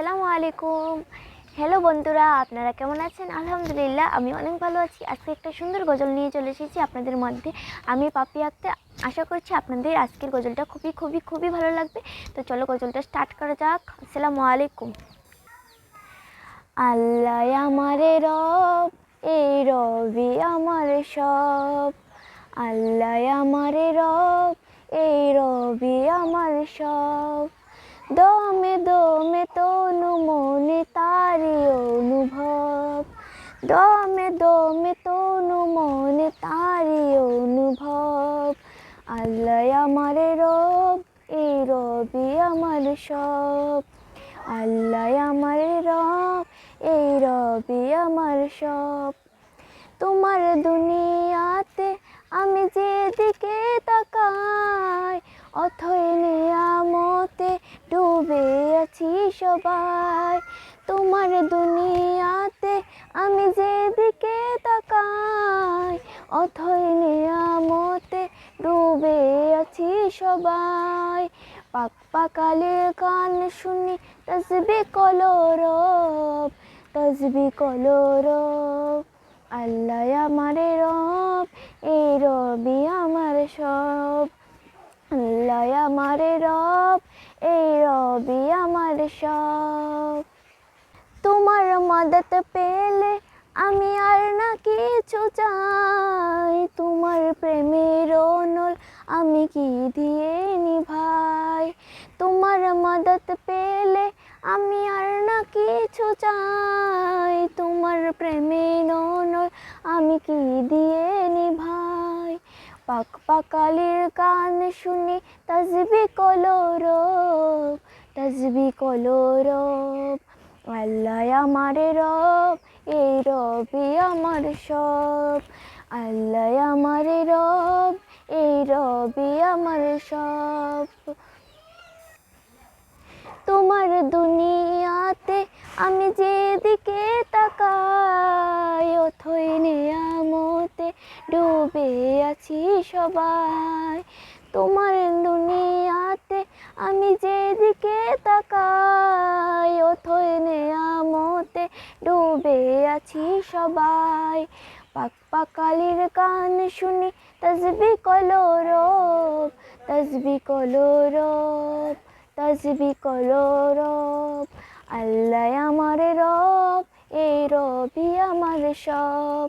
আসসালামু আলাইকুম। হ্যালো বন্ধুরা, আপনারা কেমন আছেন? আলহামদুলিল্লাহ, আমি অনেক ভালো আছি। আজকে একটা সুন্দর গজল নিয়ে চলে এসেছি আপনাদের মধ্যে। আমি পাপি আঁকতে আশা করছি আপনাদের আজকের গজলটা খুবই খুবই খুবই ভালো লাগবে। তো চলো গজলটা স্টার্ট করা যাক। আসসালামু আলাইকুম। আল্লাহ আমারে রব, এই রবি আমার সব। আল্লাহ আমারে রব, এই রবি আমার সব। দমে দমে তনু মনে তারি অনুভব। দমে দমে তনু মনে তারি অনুভব। আল্লাহ আমারে রব এই রবি আমার সব। আল্লাহ আমার রব এই রবি আমার সব। তোমার দুনিয়াতে আমি যেদিকে তাকাই অথই নিয়ামতে ডুবে আছি সবাই। তোমার দুনিয়াতে আমি যেদিকে তাকাই, অথই নিয়ামতে ডুবে আছি সবাই। পাক পাকালের গান শুনি তসবি কলরব তসবি কলরব আল্লাহ আমারে রব, এই রবি আমার সব। আল্লাহ আমারে রব এই রবি আমার সব। তোমার মদত পেলে আমি আর না কিছু চাই। তোমার প্রেমের অনল আমি কি দিয়ে নিভাই? তোমার মদত পেলে আমি আর না কিছু চাই। পাক পাকালির গান শুনি তসবি কলরব তসবি কলরব আল্লাহ আমারে রব, এই রবি আমার সব। আল্লাহ আমারে রব, এই রবি আমার সব। তোমার দুনিয়াতে আমি যেদিকে তাকাই, অথই নিয়ামতে ডুবে আছি সবাই। তোমার দুনিয়াতে আমি যেদিকে তাকাই, অথই নিয়ামতে ডুবে আছি সবাই। পাক পাকালির গান শুনি তসবি কলরব তসবি কলরব তসবি কলরব আল্লাহ আমার রব, এই রবি আমার সব।